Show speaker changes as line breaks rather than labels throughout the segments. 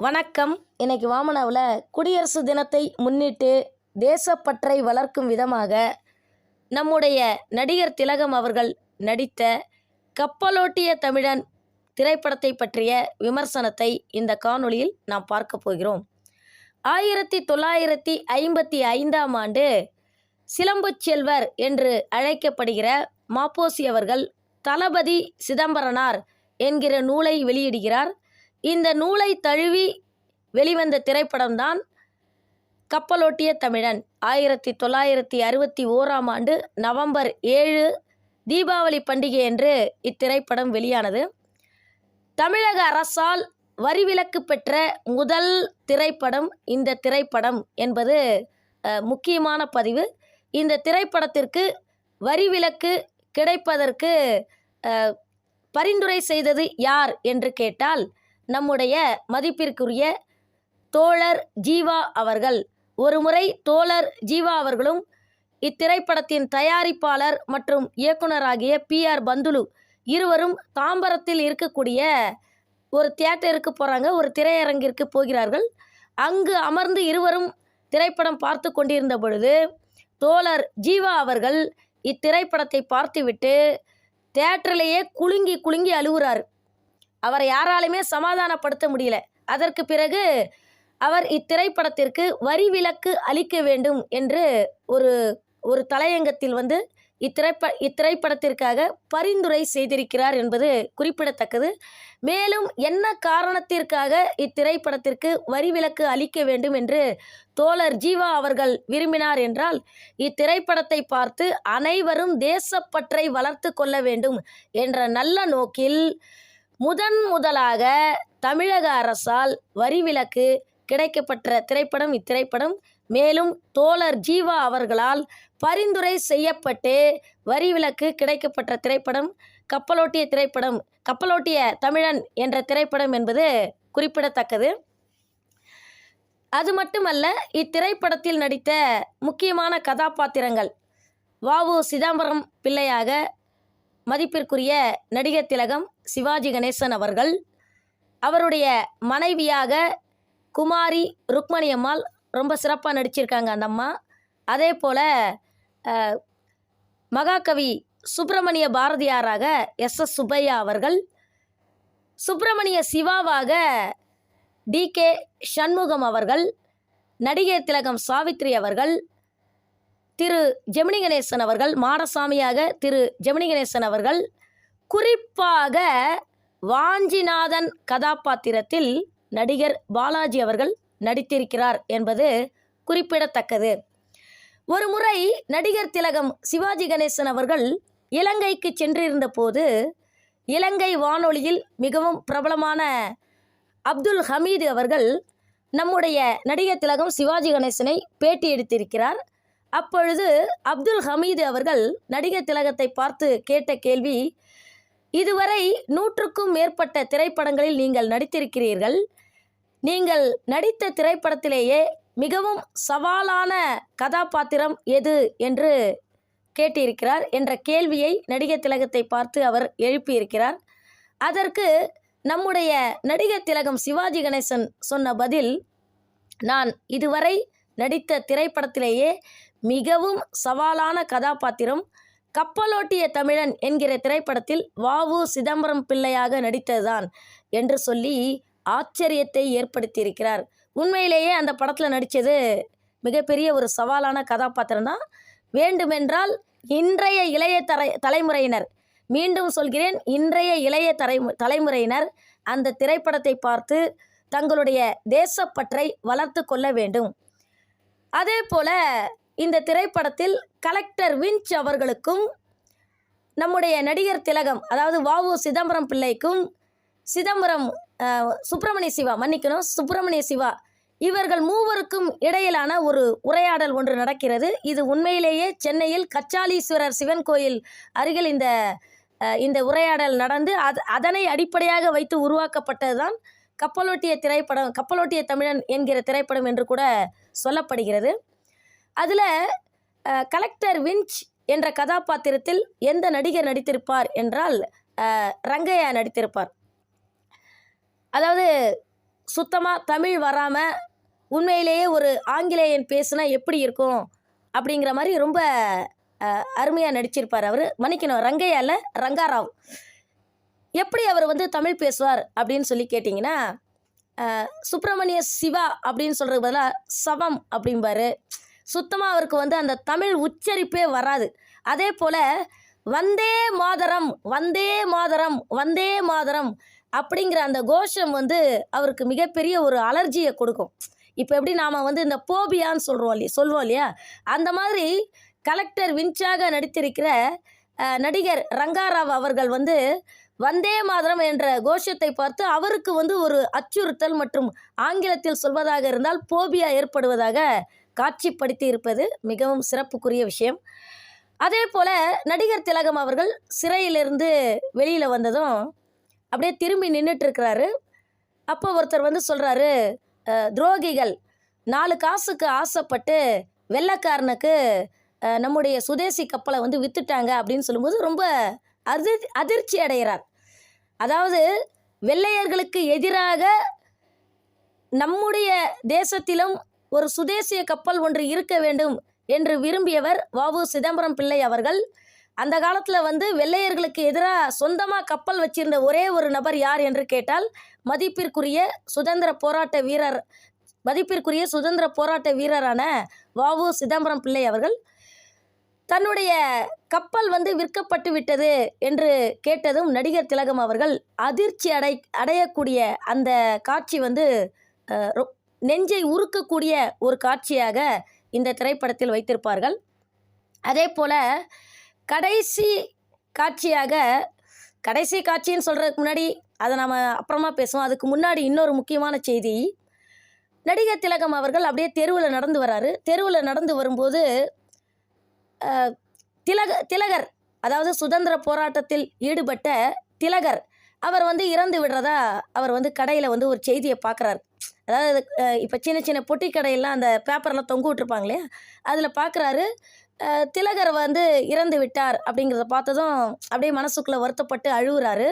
வணக்கம். இன்னைக்கு வாமனாவில் குடியரசு தினத்தை முன்னிட்டு தேசப்பற்றை வளர்க்கும் விதமாக நம்முடைய நடிகர் திலகம் அவர்கள் நடித்த கப்பலோட்டிய தமிழன் திரைப்படத்தை பற்றிய விமர்சனத்தை இந்த காணொளியில் நாம் பார்க்க போகிறோம். ஆயிரத்தி தொள்ளாயிரத்தி ஐம்பத்தி ஐந்தாம் ஆண்டு சிலம்புச் செல்வர் என்று அழைக்கப்படுகிற மாப்போசி அவர்கள் தளபதி சிதம்பரனார் என்கிற நூலை வெளியிடுகிறார். இந்த நூலை தழுவி வெளிவந்த திரைப்படம்தான் கப்பலோட்டிய தமிழன். ஆயிரத்தி தொள்ளாயிரத்தி அறுபத்தி ஓராம் ஆண்டு நவம்பர் ஏழு தீபாவளி பண்டிகை என்று இத்திரைப்படம் வெளியானது. தமிழக அரசால் வரிவிலக்கு பெற்ற முதல் திரைப்படம் இந்த திரைப்படம் என்பது முக்கியமான பதிவு. இந்த திரைப்படத்திற்கு வரிவிலக்கு கிடைப்பதற்கு பரிந்துரை செய்தது யார் என்று கேட்டால் நம்முடைய மதிப்பிற்குரிய தோழர் ஜீவா அவர்கள். ஒருமுறை தோழர் ஜீவா அவர்களும் இத்திரைப்படத்தின் தயாரிப்பாளர் மற்றும் இயக்குனராகிய பி ஆர் பந்துலு இருவரும் தாம்பரத்தில் இருக்கக்கூடிய ஒரு தியேட்டருக்கு போகிறாங்க ஒரு திரையரங்கிற்கு போகிறார்கள். அங்கு அமர்ந்து இருவரும் திரைப்படம் பார்த்து கொண்டிருந்த பொழுது தோழர் ஜீவா அவர்கள் இத்திரைப்படத்தை பார்த்துவிட்டு தியேட்டர்லேயே குலுங்கி குலுங்கி அழுவுறார் அவரை யாராலுமே சமாதானப்படுத்த முடியல. அதற்கு பிறகு அவர் இத்திரைப்படத்திற்கு வரி விலக்கு அளிக்க வேண்டும் என்று ஒரு ஒரு தலையங்கத்தில் வந்து இத்திரைப்ப இத்திரைப்படத்திற்காக பரிந்துரை செய்திருக்கிறார் என்பது குறிப்பிடத்தக்கது. மேலும் என்ன காரணத்திற்காக இத்திரைப்படத்திற்கு வரி விலக்கு அளிக்க வேண்டும் என்று தோழர் ஜீவா அவர்கள் விரும்பினார் என்றால் இத்திரைப்படத்தை பார்த்து அனைவரும் தேசப்பற்றை வளர்த்து கொள்ள வேண்டும் என்ற நல்ல நோக்கில் முதன் முதலாக தமிழக அரசால் வரி விலக்கு கிடைக்கப்பெற்ற திரைப்படம் இத்திரைப்படம். மேலும் தோழர் ஜீவா அவர்களால் பரிந்துரை செய்யப்பட்டு வரி விலக்கு கிடைக்கப்பெற்ற திரைப்படம் கப்பலோட்டிய திரைப்படம் கப்பலோட்டிய தமிழன் என்ற திரைப்படம் என்பது குறிப்பிடத்தக்கது. அது மட்டுமல்ல இத்திரைப்படத்தில் நடித்த முக்கியமான கதாபாத்திரங்கள் வாவு சிதம்பரம் பிள்ளையாக மதிப்பிற்குரிய நடிகர் திலகம் சிவாஜி கணேசன் அவர்கள் அவருடைய மனைவியாக குமாரி ருக்மணி அம்மாள் ரொம்ப சிறப்பாக நடிச்சிருக்காங்க அந்த அம்மா. அதே போல் மகாகவி சுப்பிரமணிய பாரதியாராக எஸ். எஸ். சுப்பையா அவர்கள் சுப்பிரமணிய சிவாவாக டி. கே. சண்முகம் அவர்கள் நடிகை திலகம் சாவித்ரி அவர்கள் திரு ஜெமினி கணேசன் அவர்கள் மாடசாமியாக திரு ஜெமினி கணேசன் அவர்கள் குறிப்பாக வாஞ்சிநாதன் கதாபாத்திரத்தில் நடிகர் பாலாஜி அவர்கள் நடித்திருக்கிறார் என்பது குறிப்பிடத்தக்கது. ஒரு முறை நடிகர் திலகம் சிவாஜி கணேசன் அவர்கள் இலங்கைக்கு சென்றிருந்த போது இலங்கை வானொலியில் மிகவும் பிரபலமான அப்துல் ஹமீது அவர்கள் நம்முடைய நடிகர் திலகம் சிவாஜி கணேசனை பேட்டி எடுத்திருக்கிறார். அப்பொழுது அப்துல் ஹமீது அவர்கள் நடிகர் திலகத்தை பார்த்து கேட்ட கேள்வி இதுவரை நூற்றுக்கும் மேற்பட்ட திரைப்படங்களில் நீங்கள் நடித்திருக்கிறீர்கள். நீங்கள் நடித்த திரைப்படத்திலேயே மிகவும் சவாலான கதாபாத்திரம் எது என்று கேட்டிருக்கிறார் என்ற கேள்வியை நடிகர் திலகத்தை பார்த்து அவர் எழுப்பியிருக்கிறார். அதற்கு நம்முடைய நடிகர் திலகம் சிவாஜி கணேசன் சொன்ன பதில் நான் இதுவரை நடித்த திரைப்படத்திலேயே மிகவும் சவாலான கதாபாத்திரம் கப்பலோட்டிய தமிழன் என்கிற திரைப்படத்தில் வாவு சிதம்பரம் பிள்ளையாக நடித்ததுதான் என்று சொல்லி ஆச்சரியத்தை ஏற்படுத்தியிருக்கிறார். உண்மையிலேயே அந்த படத்தில் நடித்தது மிகப்பெரிய ஒரு சவாலான கதாபாத்திரம் தான். வேண்டுமென்றால் இன்றைய இளைய தலை தலைமுறையினர் மீண்டும் சொல்கிறேன் இன்றைய இளைய தலை தலைமுறையினர் அந்த திரைப்படத்தை பார்த்து தங்களுடைய தேசப்பற்றை வளர்த்து கொள்ள வேண்டும். அதே போல இந்த திரைப்படத்தில் கலெக்டர் விஞ்ச் அவர்களுக்கும் நம்முடைய நடிகர் திலகம் அதாவது வாவு சிதம்பரம் பிள்ளைக்கும் சிதம்பரம் சுப்பிரமணிய சிவா மன்னிக்கணும் சுப்பிரமணிய சிவா இவர்கள் மூவருக்கும் இடையிலான ஒரு உரையாடல் ஒன்று நடக்கிறது. இது உண்மையிலேயே சென்னையில் கச்சாலீஸ்வரர் சிவன் கோயில் அருகில் இந்த இந்த உரையாடல் நடந்து அது அதனை அடிப்படையாக வைத்து உருவாக்கப்பட்டதுதான் கப்பலோட்டிய திரைப்படம் கப்பலோட்டிய தமிழன் என்கிற திரைப்படம் என்று கூட சொல்லப்படுகிறது. அதில் கலெக்டர் விஞ்ச் என்ற கதாபாத்திரத்தில் எந்த நடிகர் நடித்திருப்பார் என்றால் ரங்கையா நடித்திருப்பார். அதாவது சுத்தமாக தமிழ் வராமல் உண்மையிலேயே ஒரு ஆங்கிலேயன் பேசுனா எப்படி இருக்கும்? அப்படிங்கிற மாதிரி ரொம்ப அருமையாக நடிச்சிருப்பார் அவர். மன்னிக்கணும் ரங்கையா ரங்காராவ். எப்படி அவர் வந்து தமிழ் பேசுவார் அப்படின்னு சொல்லி கேட்டிங்கன்னா சுப்பிரமணிய சிவா அப்படின்னு சொல்கிறது பதிலாக சவம் அப்படிம்பாரு. சுத்தமாக அவருக்கு வந்து அந்த தமிழ் உச்சரிப்பே வராது. அதே போல் வந்தே மாதரம் வந்தே மாதரம் வந்தே மாதரம் அப்படிங்கிற அந்த கோஷம் வந்து அவருக்கு மிகப்பெரிய ஒரு அலர்ஜியை கொடுக்கும். இப்போ எப்படி நாம் வந்து இந்த போபியான்னு சொல்கிறோம் இல்லையா சொல்லுவோம் இல்லையா? அந்த மாதிரி கலெக்டர் வின்ச்சாக நடித்திருக்கிற நடிகர் ரங்காராவ் அவர்கள் வந்து வந்தே மாதரம் என்ற கோஷத்தை பார்த்து அவருக்கு வந்து ஒரு அச்சுறுத்தல் மற்றும் ஆங்கிலத்தில் சொல்வதாக இருந்தால் போபியா ஏற்படுவதாக காட்சிப்படுத்தி இருப்பது மிகவும் சிறப்புக்குரிய விஷயம். அதே போல் நடிகர் திலகம் அவர்கள் சிறையிலிருந்து வெளியில் வந்ததும் அப்படியே திரும்பி நின்றுட்டு இருக்கிறாரு. அப்போ ஒருத்தர் வந்து சொல்கிறாரு துரோகிகள் நாலு காசுக்கு ஆசைப்பட்டு வெள்ளைக்காரனுக்கு நம்முடைய சுதேசி கப்பலை வந்து வித்துட்டாங்க அப்படின்னு சொல்லும்போது ரொம்ப அதிர் அதிர்ச்சி அடைகிறார். அதாவது வெள்ளையர்களுக்கு எதிராக நம்முடைய தேசத்திலும் ஒரு சுதேசிய கப்பல் ஒன்று இருக்க வேண்டும் என்று விரும்பியவர் வாவு சிதம்பரம் பிள்ளை அவர்கள். அந்த காலத்தில் வந்து வெள்ளையர்களுக்கு எதிராக சொந்தமாக கப்பல் வச்சிருந்த ஒரே ஒரு நபர் யார் என்று கேட்டால் மதிப்பிற்குரிய சுதந்திர போராட்ட வீரர் மதிப்பிற்குரிய சுதந்திர போராட்ட வீரரான வாவு சிதம்பரம் பிள்ளை அவர்கள். தன்னுடைய கப்பல் வந்து விற்கப்பட்டு விட்டது என்று கேட்டதும் நடிகர் திலகம் அவர்கள் அதிர்ச்சி அடை அடையக்கூடிய அந்த காட்சி வந்து ரொ- நெஞ்சை உருக்கக்கூடிய ஒரு காட்சியாக இந்த திரைப்படத்தில் வைத்திருப்பார்கள். அதே போல் கடைசி காட்சியாக கடைசி காட்சின்னு சொல்கிறதுக்கு முன்னாடி அதை நாம் அப்புறமா பேசுவோம். அதுக்கு முன்னாடி இன்னொரு முக்கியமான செய்தி நடிகர் திலகம் அவர்கள் அப்படியே தெருவில் நடந்து வராரு. தெருவில் நடந்து வரும்போது திலக திலகர் அதாவது சுதந்திர போராட்டத்தில் ஈடுபட்ட திலகர் அவர் வந்து இறந்து விடுறதா அவர் வந்து கடையில் வந்து ஒரு செய்தியை பார்க்குறாரு. அதாவது இப்போ சின்ன சின்ன பொட்டி கடையெல்லாம் அந்த பேப்பர்லாம் தொங்க விட்ருப்பாங்களே அதில் பார்க்குறாரு திலகர் வந்து இறந்து விட்டார் அப்படிங்கிறத பார்த்ததும் அப்படியே மனசுக்குள்ளே வருத்தப்பட்டு அழுகுறாரு.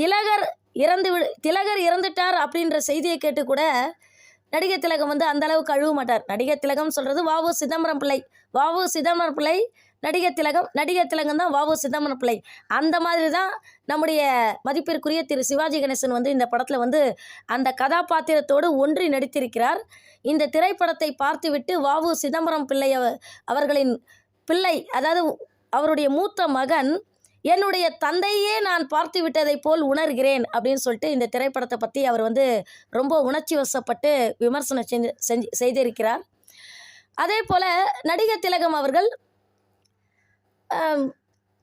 திலகர் இறந்து விடு திலகர் இறந்துட்டார் அப்படின்ற செய்தியை கேட்டு கூட நடிகர் திலகம் வந்து அந்த அளவுக்கு அழுவ மாட்டார். நடிகர் திலகம் சொல்கிறது வாவு சிதம்பரம் பிள்ளை வாவு சிதம்பரம் பிள்ளை நடிகர் திலகம் நடிகர் திலகம் தான் வாவு சிதம்பரம் பிள்ளை. அந்த மாதிரி தான் நம்முடைய மதிப்பிற்குரிய திரு சிவாஜி கணேசன் வந்து இந்த படத்தில் வந்து அந்த கதாபாத்திரத்தோடு ஒன்றி நடித்திருக்கிறார். இந்த திரைப்படத்தை பார்த்துவிட்டு வாவு சிதம்பரம் பிள்ளை அவர்களின் பிள்ளை அதாவது அவருடைய மூத்த மகன் என்னுடைய தந்தையே நான் பார்த்து விட்டதை போல் உணர்கிறேன் அப்படின்னு சொல்லிட்டு இந்த திரைப்படத்தை பற்றி அவர் வந்து ரொம்ப உணர்ச்சி வசப்பட்டு விமர்சனம் செஞ்சு செஞ்சு செய்திருக்கிறார். அதே போல் நடிகர் திலகம் அவர்கள்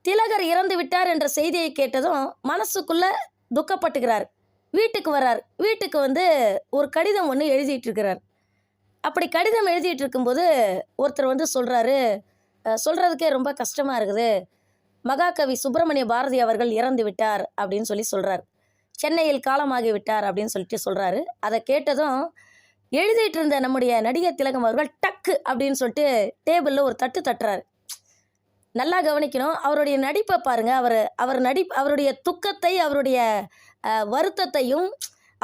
திலகர் இறந்து விட்டார் என்ற செய்தியை கேட்டதும் மனசுக்குள்ள துக்கப்பட்டுக்கிறார் வீட்டுக்கு வர்றார். வீட்டுக்கு வந்து ஒரு கடிதம் ஒன்று எழுதிட்டு இருக்கிறார் அப்படி கடிதம் எழுதிட்டு இருக்கும்போது ஒருத்தர் வந்து சொல்கிறாரு சொல்கிறதுக்கே ரொம்ப கஷ்டமாக இருக்குது. மகாகவி சுப்பிரமணிய பாரதி அவர்கள் இறந்து விட்டார் அப்படின்னு சொல்லி சொல்கிறார் சென்னையில் காலமாகி விட்டார் அப்படின்னு சொல்லிட்டு சொல்கிறாரு அதை கேட்டதும் எழுதிட்டு இருந்த நம்முடைய நடிகர் திலகம் அவர்கள் டக்கு அப்படின்னு சொல்லிட்டு டேபிளில் ஒரு தட்டு தட்டுறாரு. நல்லா கவனிக்கணும். அவருடைய நடிப்பை பாருங்கள் அவர் அவர் நடி அவருடைய துக்கத்தை அவருடைய வருத்தத்தையும்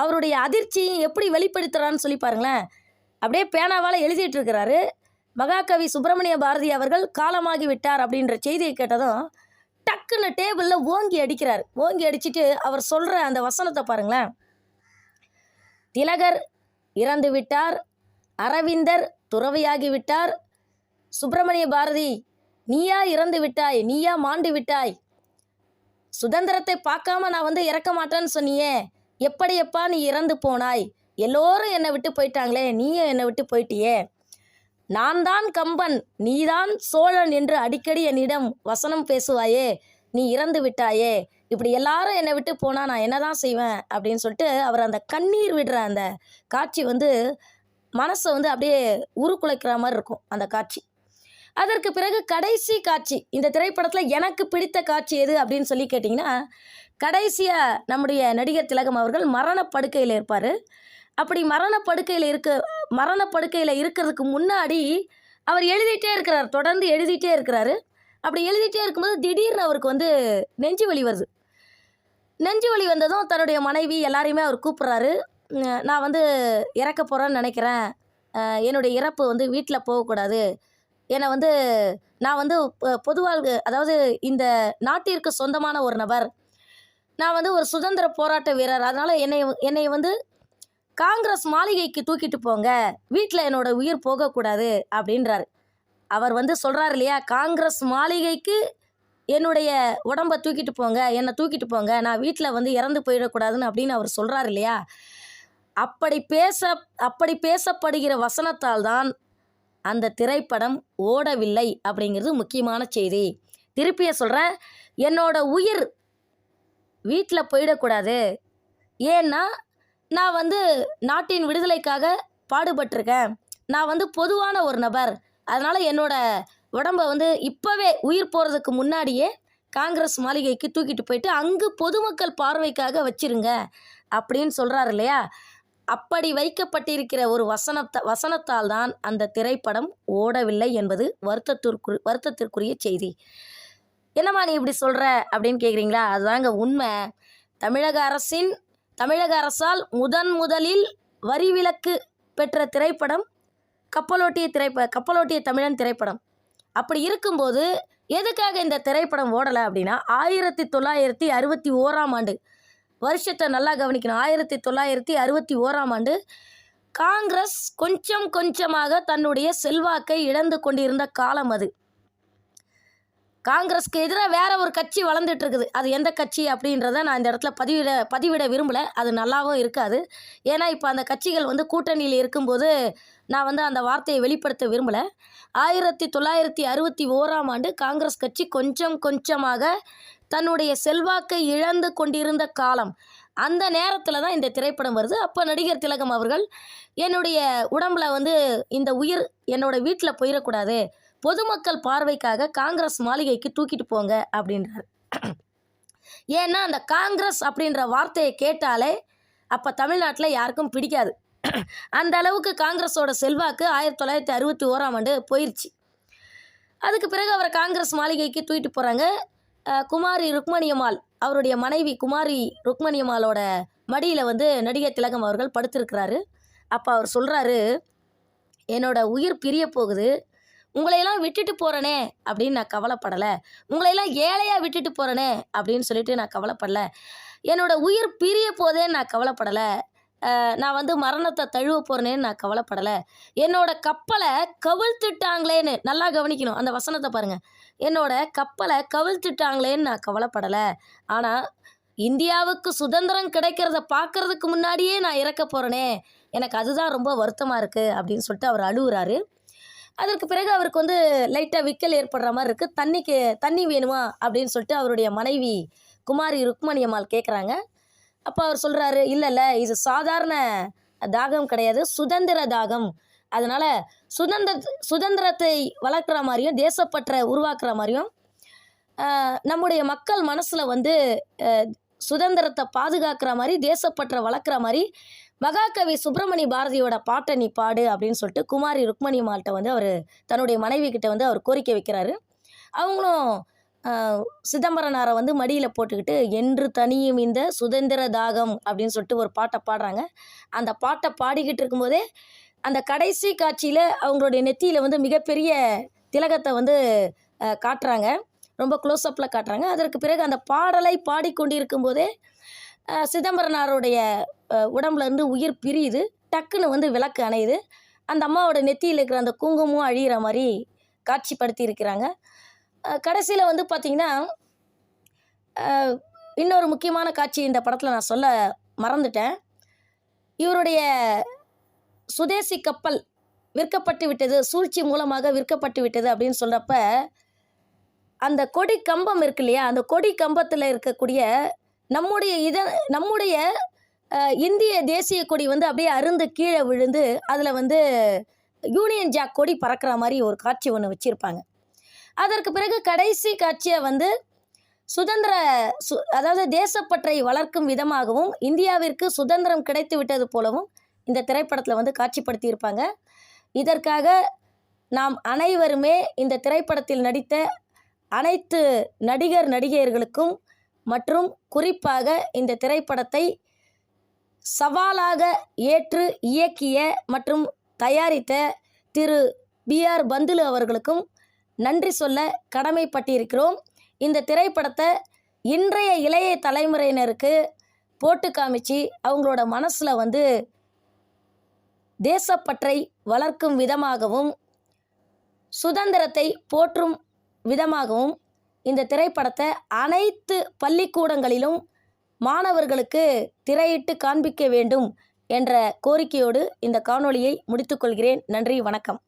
அவருடைய அதிர்ச்சியும் எப்படி வெளிப்படுத்துகிறான்னு சொல்லி பாருங்களேன். அப்படியே பேனாவால் எழுதிட்டு இருக்கிறாரு. மகாகவி சுப்பிரமணிய பாரதி அவர்கள் காலமாகி விட்டார் அப்படின்ற செய்தியை கேட்டதும் டக்குன்னு டேபிளில் ஓங்கி அடிக்கிறார். ஓங்கி அடிச்சுட்டு அவர் சொல்கிற அந்த வசனத்தை பாருங்களேன். திலகர் இறந்து விட்டார் அரவிந்தர் துறவியாகி விட்டார். சுப்பிரமணிய பாரதி நீயா இறந்து விட்டாய் நீயா மாண்டு விட்டாய். சுதந்திரத்தை பார்க்காம நான் வந்து இறக்க மாட்டேன்னு சொன்னியே எப்படி எப்பா நீ இறந்து போனாய்? எல்லோரும் என்னை விட்டு போயிட்டாங்களே நீயும் என்னை விட்டு போயிட்டியே. நான் தான் கம்பன் நீதான் சோழன் என்று அடிக்கடி என்னிடம் வசனம் பேசுவாயே நீ இறந்து விட்டாயே. இப்படி எல்லாரும் என்னை விட்டு போனால் நான் என்னதான் செய்வேன்? அப்படின்னு சொல்லிட்டு அவர் அந்த கண்ணீர் விடுற அந்த காட்சி வந்து மனசை வந்து அப்படியே உருக்குலைக்கிற மாதிரி இருக்கும் அந்த காட்சி. அதற்கு பிறகு கடைசி காட்சி. இந்த திரைப்படத்தில் எனக்கு பிடித்த காட்சி எது அப்படின்னு சொல்லி கேட்டிங்கன்னா கடைசியாக நம்முடைய நடிகர் திலகம் அவர்கள் மரணப்படுக்கையில் இருப்பார். அப்படி மரணப்படுக்கையில் இருக்க மரணப்படுக்கையில் இருக்கிறதுக்கு முன்னாடி அவர் எழுதிட்டே இருக்கிறார் தொடர்ந்து எழுதிட்டே இருக்கிறாரு. அப்படி எழுதிட்டே இருக்கும்போது திடீர்னு அவருக்கு வந்து நெஞ்சு வலி வருது. நெஞ்சு வலி வந்ததும் தன்னுடைய மனைவி எல்லாரையுமே அவர் கூப்பிட்றாரு. நான் வந்து இறக்க போகிறேன்னு நினைக்கிறேன். என்னுடைய இறப்பு வந்து வீட்டில் போகக்கூடாது. என்னை வந்து நான் வந்து பொதுவாக அதாவது இந்த நாட்டிற்கு சொந்தமான ஒரு நபர். நான் வந்து ஒரு சுதந்திர போராட்ட வீரர். அதனால் என்னை என்னை வந்து காங்கிரஸ் மாளிகைக்கு தூக்கிட்டு போங்க. வீட்டில் என்னோட உயிர் போகக்கூடாது அப்படின்றார். அவர் வந்து சொல்கிறார் இல்லையா காங்கிரஸ் மாளிகைக்கு என்னுடைய உடம்பை தூக்கிட்டு போங்க. என்னை தூக்கிட்டு போங்க. நான் வீட்டில் வந்து இறந்து போயிடக்கூடாதுன்னு அப்படின்னு அவர் சொல்கிறார் இல்லையா. அப்படி பேச அப்படி பேசப்படுகிற வசனத்தால் தான் அந்த திரைப்படம் ஓடவில்லை அப்படிங்கிறது முக்கியமான செய்தி. திருப்பிய சொல்கிறேன் என்னோட உயிர் வீட்டில் போயிடக்கூடாது. ஏன்னா நான் வந்து நாட்டின் விடுதலைக்காக பாடுபட்டிருக்கேன். நான் வந்து பொதுவான ஒரு நபர். அதனால் என்னோடய உடம்ப வந்து இப்போவே உயிர் போகிறதுக்கு முன்னாடியே காங்கிரஸ் மாளிகைக்கு தூக்கிட்டு போயிட்டு அங்கு பொதுமக்கள் பார்வைக்காக வச்சிருங்க. அப்படின்னு சொல்கிறாரு இல்லையா? அப்படி வைக்கப்பட்டிருக்கிற ஒரு வசனத்த வசனத்தால் தான் அந்த திரைப்படம் ஓடவில்லை என்பது வருத்தத்திற்கு வருத்தத்திற்குரிய செய்தி. என்னம்மா நீ இப்படி சொல்கிற அப்படின்னு கேட்குறீங்களா அதுதாங்க உண்மை. தமிழக அரசின் தமிழக அரசால் முதன் முதலில் வரி விலக்கு பெற்ற திரைப்படம் கப்பலோட்டிய திரைப்ப கப்பலோட்டிய தமிழன் திரைப்படம். அப்படி இருக்கும்போது எதுக்காக இந்த திரைப்படம் ஓடலை அப்படின்னா ஆயிரத்தி தொள்ளாயிரத்தி அறுபத்தி ஓராம் ஆண்டு வருஷத்தை நல்லா கவனிக்கணும். ஆயிரத்தி தொள்ளாயிரத்தி அறுபத்தி ஓராம் ஆண்டு காங்கிரஸ் கொஞ்சம் கொஞ்சமாக தன்னுடைய செல்வாக்கை இழந்து கொண்டிருந்த காலம் அது. காங்கிரஸ்க்கு எதிராக வேற ஒரு கட்சி வளர்ந்துட்டு இருக்குது அது எந்த கட்சி அப்படின்றத நான் இந்த இடத்துல பதிவிட பதிவிட விரும்பலை. அது நல்லாவும் இருக்காது. ஏன்னா இப்போ அந்த கட்சிகள் வந்து கூட்டணியில் இருக்கும்போது நான் வந்து அந்த வார்த்தையை வெளிப்படுத்த விரும்பலை. ஆயிரத்தி தொள்ளாயிரத்தி அறுபத்தி ஓராம் ஆண்டு காங்கிரஸ் கட்சி கொஞ்சம் கொஞ்சமாக தன்னுடைய செல்வாக்கை இழந்து கொண்டிருந்த காலம். அந்த நேரத்தில் தான் இந்த திரைப்படம் வருது. அப்போ நடிகர் திலகம் அவர்கள் என்னுடைய உடம்புல வந்து இந்த உயிர் என்னோட வீட்டில் போயிடக்கூடாது பொதுமக்கள் பார்வைக்காக காங்கிரஸ் மாளிகைக்கு தூக்கிட்டு போங்க அப்படின்றார். ஏன்னா அந்த காங்கிரஸ் அப்படின்ற வார்த்தையை கேட்டாலே அப்போ தமிழ்நாட்டில் யாருக்கும் பிடிக்காது. அந்த அளவுக்கு காங்கிரஸோட செல்வாக்கு ஆயிரத்தி தொள்ளாயிரத்தி அறுபத்தி ஓராம் ஆண்டு போயிடுச்சு அதுக்கு பிறகு அவரை காங்கிரஸ் மாளிகைக்கு தூக்கிட்டு போகிறாங்க குமாரி ருக்மணியம்மாள். அவருடைய மனைவி குமாரி ருக்மணியம்மாளோட மடியில் வந்து நடிகர் திலகம் அவர்கள் படுத்திருக்கிறாரு. அப்போ அவர் சொல்கிறாரு என்னோட உயிர் பிரிய போகுது. உங்களையெல்லாம் விட்டுட்டு போகிறனே அப்படின்னு நான் கவலைப்படலை. உங்களையெல்லாம் ஏழையாக விட்டுட்டு போகிறனே அப்படின்னு சொல்லிட்டு நான் கவலைப்படலை. என்னோடய உயிர் பிரிய போதே நான் கவலைப்படலை. நான் வந்து மரணத்தை தழுவ போகிறேனேன்னு நான் கவலைப்படலை. என்னோட கப்பலை கவிழ்த்துட்டாங்களேன்னு நல்லா கவனிக்கணும். அந்த வசனத்தை பாருங்கள் என்னோட கப்பலை கவிழ்த்துட்டாங்களேன்னு நான் கவலைப்படலை. ஆனால் இந்தியாவுக்கு சுதந்திரம் கிடைக்கிறத பார்க்கறதுக்கு முன்னாடியே நான் இறக்க போகிறேனே எனக்கு அதுதான் ரொம்ப வருத்தமாக இருக்குது அப்படின்னு சொல்லிட்டு அவர் அழுகுறாரு அதற்கு பிறகு அவருக்கு வந்து லைட்டாக விக்கல் ஏற்படுற மாதிரி இருக்குது தண்ணிக்கு தண்ணி வேணுமா அப்படின்னு சொல்லிட்டு அவருடைய மனைவி குமாரி ருக்மணி அம்மாள் கேட்குறாங்க அப்போ அவர் சொல்கிறாரு இல்லை இல்லை இது சாதாரண தாகம் கிடையாது. சுதந்திர தாகம். அதனால் சுதந்திர சுதந்திரத்தை வளர்க்குற மாதிரியும் தேசப்பற்றை உருவாக்குற மாதிரியும் நம்முடைய மக்கள் மனசில் வந்து சுதந்திரத்தை பாதுகாக்கிற மாதிரி தேசப்பற்றை வளர்க்குற மாதிரி மகாகவி சுப்பிரமணிய பாரதியோட பாட்டை நீ பாடு அப்படின்னு சொல்லிட்டு குமாரி ருக்மணி மால்கிட்ட வந்து அவர் தன்னுடைய மனைவி கிட்ட வந்து அவர் கோரிக்கை வைக்கிறாரு. அவங்களும் சிதம்பரனாரை வந்து மடியில் போட்டுக்கிட்டு என்று தனியும் இந்த சுதந்திர தாகம் அப்படின்னு சொல்லிட்டு ஒரு பாட்டை பாடுறாங்க. அந்த பாட்டை பாடிக்கிட்டு இருக்கும்போதே அந்த கடைசி காட்சியில் அவங்களுடைய நெத்தியில் வந்து மிகப்பெரிய திலகத்தை வந்து காட்டுறாங்க. ரொம்ப க்ளோஸ்அப்பில் காட்டுறாங்க. அதற்கு பிறகு அந்த பாடலை பாடிக்கொண்டிருக்கும் போதே சிதம்பரனாருடைய உடம்புலேருந்து உயிர் பிரியுது. டக்குன்னு வந்து விளக்கு அணையுது. அந்த அம்மாவோட நெத்தியில் இருக்கிற அந்த குங்குமம் அழிகிற மாதிரி காட்சிப்படுத்தி இருக்கிறாங்க. கடைசியில் வந்து பார்த்திங்கன்னா இன்னொரு முக்கியமான காட்சி இந்த படத்தில் நான் சொல்ல மறந்துட்டேன். இவருடைய சுதேசி கப்பல் விற்கப்பட்டு விட்டது சூழ்ச்சி மூலமாக விற்கப்பட்டு விட்டது அப்படின்னு சொல்கிறப்ப அந்த கொடி கம்பம் இருக்கு இல்லையா? அந்த கொடி கம்பத்தில் இருக்கக்கூடிய நம்முடைய இத நம்முடைய இந்திய தேசிய கொடி வந்து அப்படியே அருந்து கீழே விழுந்து அதில் வந்து யூனியன் ஜாக் கொடி பறக்கிற மாதிரி ஒரு காட்சி ஒன்று வச்சுருப்பாங்க. அதற்கு பிறகு கடைசி காட்சியை வந்து சுதந்திர சு அதாவது தேசப்பற்றை வளர்க்கும் விதமாகவும் இந்தியாவிற்கு சுதந்திரம் கிடைத்து விட்டது போலவும் இந்த திரைப்படத்தில் வந்து காட்சிப்படுத்தியிருப்பாங்க. இதற்காக நாம் அனைவருமே இந்த திரைப்படத்தில் நடித்த அனைத்து நடிகர் நடிகையர்களுக்கும் மற்றும் குறிப்பாக இந்த திரைப்படத்தை சவாலாக ஏற்று இயக்கிய மற்றும் தயாரித்த திரு பி ஆர் பந்துலு அவர்களுக்கும் நன்றி சொல்ல கடமைப்பட்டிருக்கிறோம். இந்த திரைப்படத்தை இன்றைய இளைய தலைமுறையினருக்கு போட்டு காமிச்சு அவங்களோட மனசில் வந்து தேசப்பற்றை வளர்க்கும் விதமாகவும் சுதந்திரத்தை போற்றும் விதமாகவும் இந்த திரைப்படத்தை அனைத்து பள்ளிக்கூடங்களிலும் மாணவர்களுக்கு திரையிட்டு காண்பிக்க வேண்டும் என்ற கோரிக்கையோடு இந்த காணொளியை முடித்துக்கொள்கிறேன் நன்றி வணக்கம்.